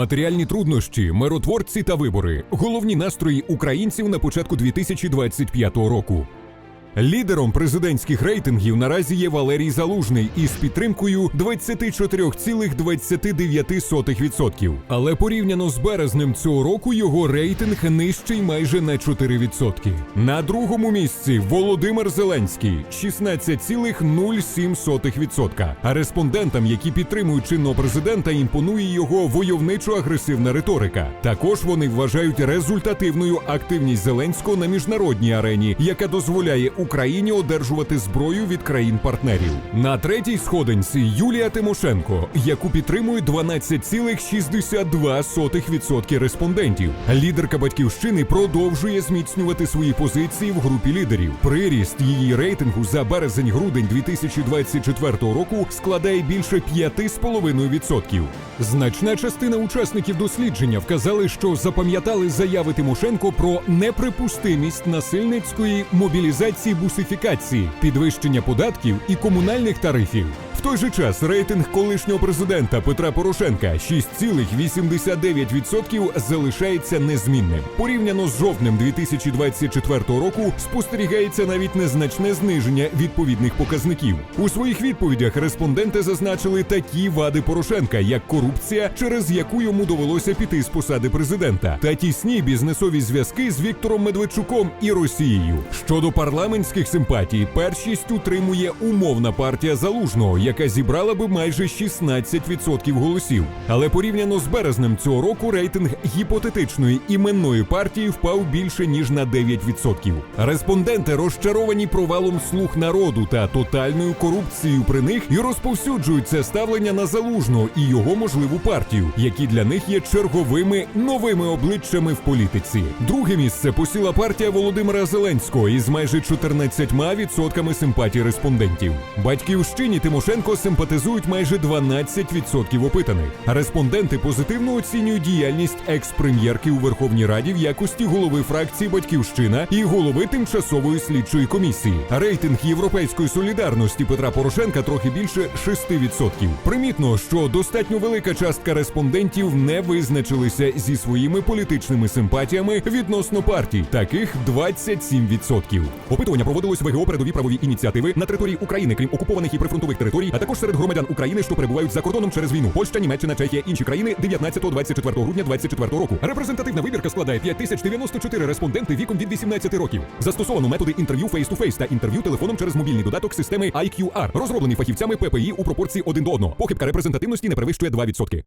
Матеріальні труднощі, миротворці та вибори головні настрої українців на початку 2025 року. Лідером президентських рейтингів наразі є Валерій Залужний із підтримкою 24,29%. Але порівняно з березнем цього року його рейтинг нижчий майже на 4%. На другому місці Володимир Зеленський 16,07%. А респондентам, які підтримують чинного президента, імпонує його войовничо-агресивна риторика. Також вони вважають результативною активність Зеленського на міжнародній арені, яка дозволяє Україні одержувати зброю від країн-партнерів. На третій сходинці Юлія Тимошенко, яку підтримують 12,62% респондентів. Лідерка батьківщини продовжує зміцнювати свої позиції в групі лідерів. Приріст її рейтингу за березень-грудень 2024 року складає більше 5,5%. Значна частина учасників дослідження вказали, що запам'ятали заяви Тимошенко про неприпустимість насильницької мобілізації бусифікації, підвищення податків і комунальних тарифів. Той же час рейтинг колишнього президента Петра Порошенка 6,89% залишається незмінним. Порівняно з жовтнем 2024 року спостерігається навіть незначне зниження відповідних показників. У своїх відповідях респонденти зазначили такі вади Порошенка, як корупція, через яку йому довелося піти з посади президента, та тісні бізнесові зв'язки з Віктором Медведчуком і Росією. Щодо парламентських симпатій, першість утримує умовна партія залужного, яка зібрала би майже 16% голосів. Але порівняно з березнем цього року рейтинг гіпотетичної іменної партії впав більше ніж на 9%. Респонденти розчаровані провалом слуг народу та тотальною корупцією при них і розповсюджують це ставлення на залужного і його можливу партію, які для них є черговими новими обличчями в політиці. Друге місце посіла партія Володимира Зеленського із майже 14% симпатій респондентів. Батьківщині Тимошенко симпатизують майже 12% опитаних. Респонденти позитивно оцінюють діяльність екс-прем'єрки у Верховній Раді в якості голови фракції Батьківщина і голови тимчасової слідчої комісії. Рейтинг європейської солідарності Петра Порошенка трохи більше 6%. Примітно, що достатньо велика частка респондентів не визначилися зі своїми політичними симпатіями відносно партій, таких 27%. Опитування проводилось в ВГО передові правові ініціативи на території України, крім окупованих і прифронтових територій, а також серед громадян України, що перебувають за кордоном через війну. Польща, Німеччина, Чехія, інші країни 19-24 грудня 2024 року. Репрезентативна вибірка складає 5094 респонденти віком від 18 років. Застосовано методи інтерв'ю фейс-ту-фейс та інтерв'ю телефоном через мобільний додаток системи IQR, розроблений фахівцями ППІ у пропорції 1 до 1. Похибка репрезентативності не перевищує 2%.